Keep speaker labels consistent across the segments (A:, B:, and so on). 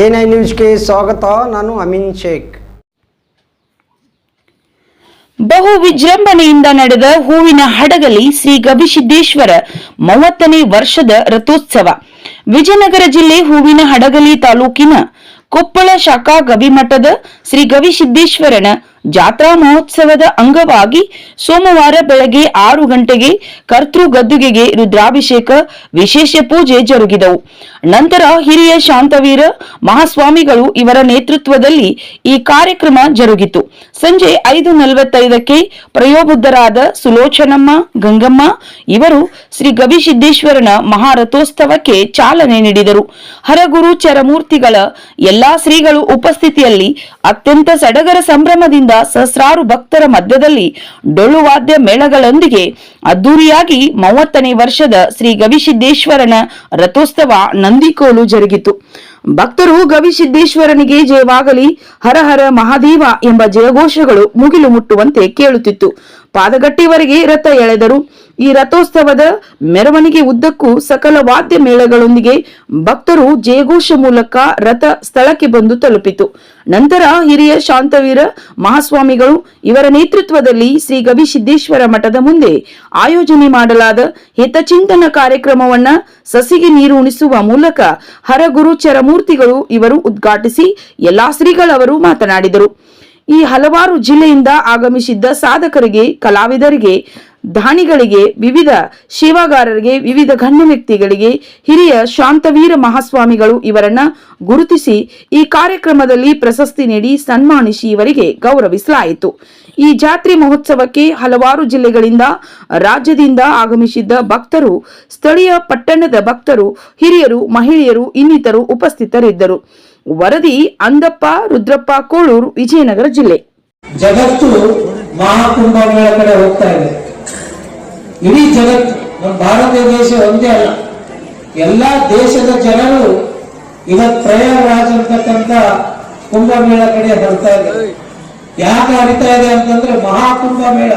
A: N I ನ್ಯೂಸ್ಗೆ ಸ್ವಾಗತ, ನಾನು ಅಮಿನ್ ಶೇಖ್.
B: ಬಹು ವಿಜೃಂಭಣೆಯಿಂದ ನಡೆದ ಹೂವಿನ ಹಡಗಲಿ ಶ್ರೀ ಗವಿಸಿದ್ದೇಶ್ವರ ಮೂವತ್ತನೇ ವರ್ಷದ ರಥೋತ್ಸವ. ವಿಜಯನಗರ ಜಿಲ್ಲೆ ಹೂವಿನ ಹಡಗಲಿ ತಾಲೂಕಿನ ಕೊಪ್ಪಳ ಶಾಖಾ ಗವಿಮಠದ ಶ್ರೀ ಗವಿಸಿದ್ದೇಶ್ವರನ ಜಾತ್ರಾ ಮಹೋತ್ಸವದ ಅಂಗವಾಗಿ ಸೋಮವಾರ ಬೆಳಗ್ಗೆ ಆರು ಗಂಟೆಗೆ ಕರ್ತೃ ಗದ್ದುಗೆಗೆ ರುದ್ರಾಭಿಷೇಕ ವಿಶೇಷ ಪೂಜೆ ಜರುಗಿದವು. ನಂತರ ಹಿರಿಯ ಶಾಂತವೀರ, ಮಹಾಸ್ವಾಮಿಗಳು ಇವರ ನೇತೃತ್ವದಲ್ಲಿ ಈ ಕಾರ್ಯಕ್ರಮ ಜರುಗಿತು. ಸಂಜೆ ಐದು ನಲವತ್ತೈದಕ್ಕೆ ಪ್ರಯೋಬುದ್ಧರಾದ ಸುಲೋಚನಮ್ಮ, ಗಂಗಮ್ಮ ಇವರು ಶ್ರೀ ಗವಿಸಿದ್ದೇಶ್ವರನ ಮಹಾರಥೋತ್ಸವಕ್ಕೆ ಚಾಲನೆ ನೀಡಿದರು. ಹರಗುರು ಚರಮೂರ್ತಿಗಳ ಎಲ್ಲಾ ಶ್ರೀಗಳು ಉಪಸ್ಥಿತಿಯಲ್ಲಿ ಅತ್ಯಂತ ಸಡಗರ ಸಂಭ್ರಮದಿಂದ ಸಹಸ್ರಾರು ಭಕ್ತರ ಮಧ್ಯದಲ್ಲಿ ಡೊಳ್ಳು ವಾದ್ಯ ಮೇಳಗಳೊಂದಿಗೆ ಅದ್ದೂರಿಯಾಗಿ ಮೂವತ್ತನೇ ವರ್ಷದ ಶ್ರೀ ಗವಿಸಿದ್ದೇಶ್ವರನ ರಥೋತ್ಸವ ನಂದಿಕೋಲು ಜರುಗಿತು. ಭಕ್ತರು ಗವಿಸಿದ್ದೇಶ್ವರನಿಗೆ ಜಯವಾಗಲಿ, ಹರ ಹರ ಮಹಾದೇವ ಎಂಬ ಜಯಘೋಷಗಳು ಮುಗಿಲು ಮುಟ್ಟುವಂತೆ ಕೇಳುತ್ತಿತ್ತು. ಪಾದಗಟ್ಟಿವರೆಗೆ ರಥ ಎಳೆದರು. ಈ ರಥೋತ್ಸವದ ಮೆರವಣಿಗೆ ಉದ್ದಕ್ಕೂ ಸಕಲ ವಾದ್ಯ ಮೇಳಗಳೊಂದಿಗೆ ಭಕ್ತರು ಜಯಘೋಷ ಮೂಲಕ ರಥ ಸ್ಥಳಕ್ಕೆ ಬಂದು ತಲುಪಿತು. ನಂತರ ಹಿರಿಯ ಶಾಂತವೀರ ಮಹಾಸ್ವಾಮಿಗಳು ಇವರ ನೇತೃತ್ವದಲ್ಲಿ ಶ್ರೀ ಗವಿಸಿದ್ದೇಶ್ವರ ಮಠದ ಮುಂದೆ ಆಯೋಜನೆ ಮಾಡಲಾದ ಹಿತಚಿಂತನ ಕಾರ್ಯಕ್ರಮವನ್ನ ಸಸಿಗೆ ನೀರು ಉಣಿಸುವ ಮೂಲಕ ಹರಗುರು ಚರಮೂರ್ತಿಗಳು ಇವರು ಉದ್ಘಾಟಿಸಿ ಎಲ್ಲಾ ಶ್ರೀಗಳವರು ಮಾತನಾಡಿದರು. ಈ ಹಲವಾರು ಜಿಲ್ಲೆಯಿಂದ ಆಗಮಿಸಿದ್ದ ಸಾಧಕರಿಗೆ ಕಲಾವಿದರಿಗೆ ದಾನಿಗಳಿಗೆ ವಿವಿಧ ಸೇವಾಗಾರರಿಗೆ, ವಿವಿಧ ಗಣ್ಯ ವ್ಯಕ್ತಿಗಳಿಗೆ ಹಿರಿಯ ಶಾಂತವೀರ ಮಹಾಸ್ವಾಮಿಗಳು ಇವರನ್ನ ಗುರುತಿಸಿ ಈ ಕಾರ್ಯಕ್ರಮದಲ್ಲಿ ಪ್ರಶಸ್ತಿ ನೀಡಿ ಸನ್ಮಾನಿಸಿ ಇವರಿಗೆ ಗೌರವಿಸಲಾಯಿತು. ಈ ಜಾತ್ರೆ ಮಹೋತ್ಸವಕ್ಕೆ ಹಲವಾರು ಜಿಲ್ಲೆಗಳಿಂದ, ರಾಜ್ಯದಿಂದ ಆಗಮಿಸಿದ್ದ ಭಕ್ತರು, ಸ್ಥಳೀಯ ಪಟ್ಟಣದ ಭಕ್ತರು, ಹಿರಿಯರು, ಮಹಿಳೆಯರು ಇನ್ನಿತರು ಉಪಸ್ಥಿತರಿದ್ದರು. ವರದಿ ಅಂದಪ್ಪ, ರುದ್ರಪ್ಪ, ಕೋಳೂರು, ವಿಜಯನಗರ ಜಿಲ್ಲೆ.
C: ಜಗತ್ತು ಮಹಾಕುಂಭಗಳ ಕಡೆ ಹೋಗ್ತಾ ಇದೆ. ಇಡೀ ಜಗತ್ತು ನಮ್ಮ ಭಾರತ ದೇಶ ಒಂದೇ ಅಲ್ಲ. ಎಲ್ಲ ದೇಶದ ಜನರು ಇವತ್ತು ಪ್ರಯಾಗರಾಜ್ ಅಂತಕ್ಕಂಥ ಕುಂಭಮೇಳ ಕಡೆ ಬರ್ತಾ ಇದೆ. ಯಾಕೆ ಹರಿತಾ ಇದೆ ಅಂತಂದ್ರೆ ಮಹಾಕುಂಭಮೇಳ.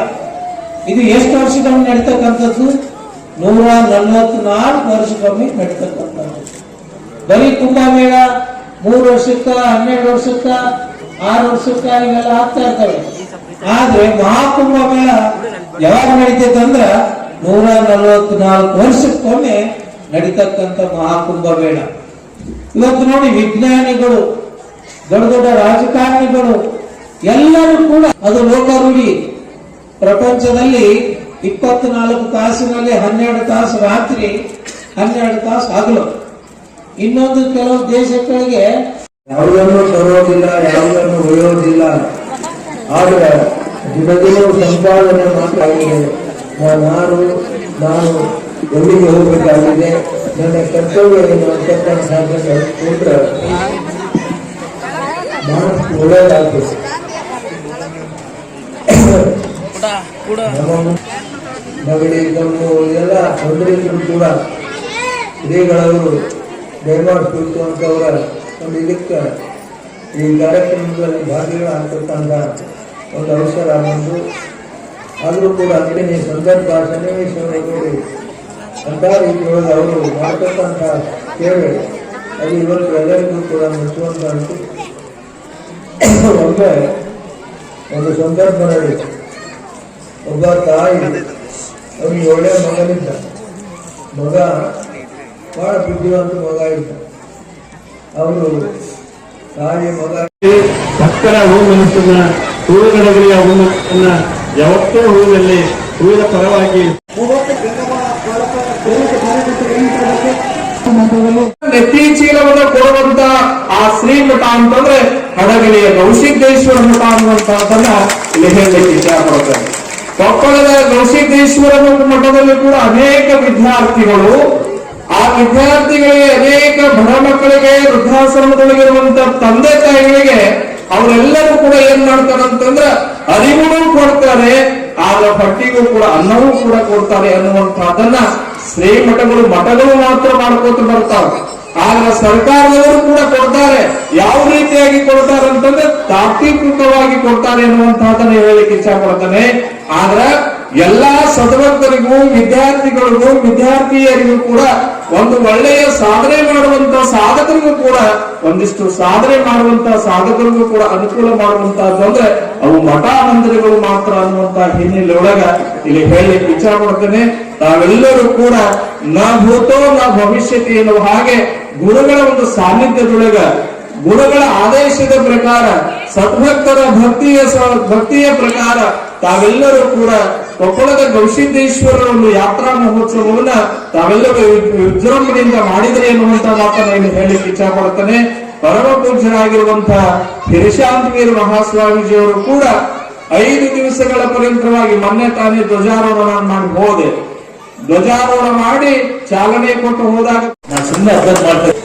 C: ಇದು ಎಷ್ಟು ವರ್ಷಕ್ಕೊಮ್ಮೆ ನಡೀತಕ್ಕಂಥದ್ದು? ನೂರ ನಲವತ್ನಾಲ್ಕು ವರ್ಷಕ್ಕೊಮ್ಮೆ ನಡೀತಕ್ಕಂಥದ್ದು. ಬರೀ ಕುಂಭಮೇಳ ಮೂರು ವರ್ಷಕ್ಕ, ಹನ್ನೆರಡು ವರ್ಷಕ್ಕ, ಆರು ವರ್ಷಕ್ಕ ಇವೆಲ್ಲ ಆಗ್ತಾ ಇರ್ತವೆ. ಆದ್ರೆ ಮಹಾಕುಂಭ ಮೇಳ ಯಾವಾಗ ನಡೀತೈತೆ ಅಂದ್ರ ನೂರ ನಲವತ್ನಾಲ್ಕು ವರ್ಷಕ್ಕೊಮ್ಮೆ ನಡೀತಕ್ಕಂಥ ಮಹಾಕುಂಭ ಬೇಡ ಇವತ್ತು ನೋಡಿ ವಿಜ್ಞಾನಿಗಳು ದೊಡ್ಡ ದೊಡ್ಡ ರಾಜಕಾರಣಿಗಳು ಎಲ್ಲರೂ ಕೂಡ ಅದು ಲೋಕಾರೂಢಿ. ಪ್ರಪಂಚದಲ್ಲಿ ಇಪ್ಪತ್ನಾಲ್ಕು ತಾಸಿನಲ್ಲಿ ಹನ್ನೆರಡು ತಾಸು ರಾತ್ರಿ ಹನ್ನೆರಡು ತಾಸು ಹಗಲು. ಇನ್ನೊಂದು ಕೆಲವು ದೇಶಗಳಿಗೆ
D: ಯಾವುದನ್ನು ತರೋದಿಲ್ಲ ಯಾವುದನ್ನು ಉಳಿಯೋದಿಲ್ಲ. ಆದರೆ ದಿನದಿನವೂ ಸಂಪಾದನೆ ಮಾಡಲಾಗಿದೆ ನಾನು ನಾನು ಎಲ್ಲಿಗೆ ಹೋಗಬೇಕಾಗಿದೆ? ನನ್ನ ಕರ್ತವ್ಯ ಏನು ನಗಡಿ ಕಮ್ಮು ಎಲ್ಲ ತೊಂದರೆ ಕೂಡ ಶ್ರೀಗಳವರು ದಯಮಾಡಿಸ್ಬೇಕು ಅಂತವರ ಒಂದು ಇದಕ್ಕೆ ಈ ಕಾರ್ಯಕ್ರಮದಲ್ಲಿ ಭಾಗಿಗಳಾಗ್ತಕ್ಕಂಥ ಒಂದು ಅವಸರ ಬಂದು ಆದರೂ ಕೂಡ ಅಂದಿನ ಸಂದರ್ಭ ಸನ್ನಿವೇಶಗಳಲ್ಲಿ ಅಂತ ರೀತಿಯೊಳಗೆ ಅವರು ಮಾಡ್ತಕ್ಕಂಥ ಸೇವೆ. ಅದು ಇವತ್ತು ಎಲ್ಲರಿಗೂ ಕೂಡ ಮೆಚ್ಚುವಂತ ಅಂತು ಒಮ್ಮೆ ಒಂದು ಸಂದರ್ಭ ನಡೆಯಿತು ಒಬ್ಬ ತಾಯಿ ಅವನಿಗೆ ಒಳ್ಳೆಯ ಮಗನಿದ್ದ. ಮಗ ಬಹಳ ಬುದ್ಧಿವಂತ ಮಗ ಇದ್ದ. ಅವರು ತಾಯಿ ಮಗ.
E: ಭಕ್ತರ ಹೂಮನಸ್ಸನ್ನ ಹೂವುಗಳವರಿಗೆ ಹೂಮನಸ್ಸನ್ನ ಯಾವತ್ತೂ ಹೂವಿನಲ್ಲಿ ಹೂವಿನ ಪರವಾಗಿ
C: ನೆತ್ತಿ ಚೀಲವನ್ನು ಕೊಡುವಂತ ಆ ಶ್ರೀ ಅಂತಂದ್ರೆ ಹಡಗಲಿಯ ಗೌಸಿದ್ದೇಶ್ವರ ಮಠ ಅನ್ನುವಂತಹದನ್ನ ಇಲ್ಲಿ ಹೇಳಲಿಕ್ಕೆ ಇಷ್ಟಪಡ್ತಾರೆ ಕೊಪ್ಪಳದ ಗೌಸಿದ್ದೇಶ್ವರ ಮಠದಲ್ಲಿ ಕೂಡ ಅನೇಕ ವಿದ್ಯಾರ್ಥಿಗಳು, ಆ ವಿದ್ಯಾರ್ಥಿಗಳಿಗೆ ಅನೇಕ ಬಡ ಮಕ್ಕಳಿಗೆ ವೃದ್ಧಾಶ್ರಮದೊಳಗಿರುವಂತ ತಂದೆ ತಾಯಿಗಳಿಗೆ ಅವರೆಲ್ಲರೂ ಕೂಡ ಏನ್ ಮಾಡ್ತಾರೆ ಅಂತಂದ್ರ ಅರಿವುನೂ ಕೊಡ್ತಾರೆ, ಆಗ ಪಟ್ಟಿಗೂ ಕೂಡ ಅನ್ನವೂ ಕೂಡ ಕೊಡ್ತಾರೆ ಅನ್ನುವಂತಹದನ್ನ ಶ್ರೀಮಠಗಳು, ಮಠಗಳು ಮಾತ್ರ ಮಾಡ್ಕೋತ ಬರ್ತಾವೆ. ಆಗ ಸರ್ಕಾರದವರು ಕೂಡ ಕೊಡ್ತಾರೆ. ಯಾವ ರೀತಿಯಾಗಿ ಕೊಡ್ತಾರೆ ಅಂತಂದ್ರೆ ತಾತ್ವಿಕವಾಗಿ ಕೊಡ್ತಾರೆ ಅನ್ನುವಂತಹದನ್ನ ಹೇಳಲಿಕ್ಕೆ ಇಚ್ಛಾ ಪಡ್ತಾನೆ ಆದ್ರ ಎಲ್ಲಾ ಸದವಂತರಿಗೂ ವಿದ್ಯಾರ್ಥಿಗಳಿಗೂ, ವಿದ್ಯಾರ್ಥಿಯರಿಗೂ ಕೂಡ ಒಂದು ಒಳ್ಳೆಯ ಸಾಧನೆ ಮಾಡುವಂತ ಸಾಧಕರಿಗೂ ಕೂಡ ಒಂದಿಷ್ಟು ಸಾಧನೆ ಮಾಡುವಂತ ಸಾಧಕರಿಗೂ ಕೂಡ ಅನುಕೂಲ ಮಾಡುವಂತಹದ್ದು ಅಂದ್ರೆ ಅವು ಮಠ ಮಂದಿರಗಳು ಮಾತ್ರ ಅನ್ನುವಂತ ಹಿನ್ನೆಲೆ ಒಳಗ ಇಲ್ಲಿ ಹೇಳಿ ವಿಚಾರ ಮಾಡ್ತೇನೆ. ತಾವೆಲ್ಲರೂ ಕೂಡ ನ ಭೂತೋ ನ ಭವಿಷ್ಯತಿ ಎನ್ನುವ ಹಾಗೆ ಗುರುಗಳ ಒಂದು ಸಾನ್ನಿಧ್ಯದೊಳಗ, ಗುರುಗಳ ಆದೇಶದ ಪ್ರಕಾರ, ಸದ್ಭಕ್ತರ ಭಕ್ತಿಯ ಭಕ್ತಿಯ ಪ್ರಕಾರ ತಾವೆಲ್ಲರೂ ಕೂಡ ಕೊಪ್ಪಳದ ಒಂದು ಯಾತ್ರಾ ಮಹೋತ್ಸವವನ್ನ ತಾವೆಲ್ಲರೂ ವಿಜೃಂಭಣೆಯಿಂದ ಮಾಡಿದರೆ ಎನ್ನುವಂತ ಮಾತನ್ನ ಇಲ್ಲಿ ಹೇಳಲಿಕ್ಕೆ ಇಚ್ಛಾ ಪಡ್ತಾನೆ ಪರಮ ಪೂಜ್ಯರಾಗಿರುವಂತಹ ಹಿರಿಶಾಂತವೀರ ಮಹಾಸ್ವಾಮೀಜಿಯವರು ಕೂಡ ಐದು ದಿವಸಗಳ ಪರ್ಯಂತವಾಗಿ ಮೊನ್ನೆ ತಾನೇ ಧ್ವಜಾರೋಹಣ ಮಾಡಿ ಹೋದೆ. ಧ್ವಜಾರೋಹಣ ಮಾಡಿ ಚಾಲನೆ ಕೊಟ್ಟು ಹೋದಾಗ
F: ನಾನು ಸುಮ್ಮನೆ ಅಬ್ಸರ್ವ್ ಮಾಡ್ತೇನೆ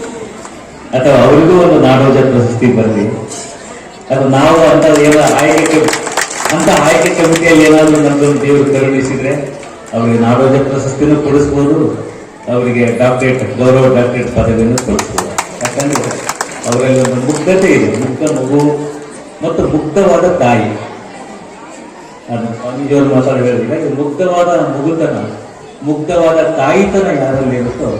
F: ಅಥವಾ ಅವರಿಗೂ ಒಂದು ನಾಡೋಜ ಪ್ರಶಸ್ತಿ ಬರಲಿ. ಅದು ನಾವು ಅಂತ ಆಯ್ಕೆ ಅಂತ ಆಯ್ಕೆ ಕಮಿಟಿಯಲ್ಲಿ ಏನಾದರೂ ನಮ್ದೊಂದು ದೇವರು ಕರುಣಿಸಿದ್ರೆ ಅವರಿಗೆ ನಾಡೋಜ ಪ್ರಶಸ್ತಿನೂ ಕೊಡಿಸ್ಬೋದು. ಅವರಿಗೆ ಡಾಕ್ಟರೇಟ್ ಗೌರವ ಡಾಕ್ಟರೇಟ್ ಪದವಿಯನ್ನು ಕೊಡಿಸ್ಬೋದು. ಯಾಕಂದ್ರೆ ಅವರಲ್ಲಿ ಒಂದು ಮುಗ್ಧತೆ ಇದೆ. ಮುಕ್ತ ಮಗು ಮತ್ತು ಮುಕ್ತವಾದ ತಾಯಿ. ಅದು ಸ್ವಾಮೀಜಿಯವರು ಮಾತಾಡಿ ಹೇಳಿದ್ರೆ ಮುಗ್ಧವಾದ ಮಗುತನ, ಮುಗ್ಧವಾದ ತಾಯಿತನ ಯಾರಲ್ಲಿ ಇರುತ್ತೋ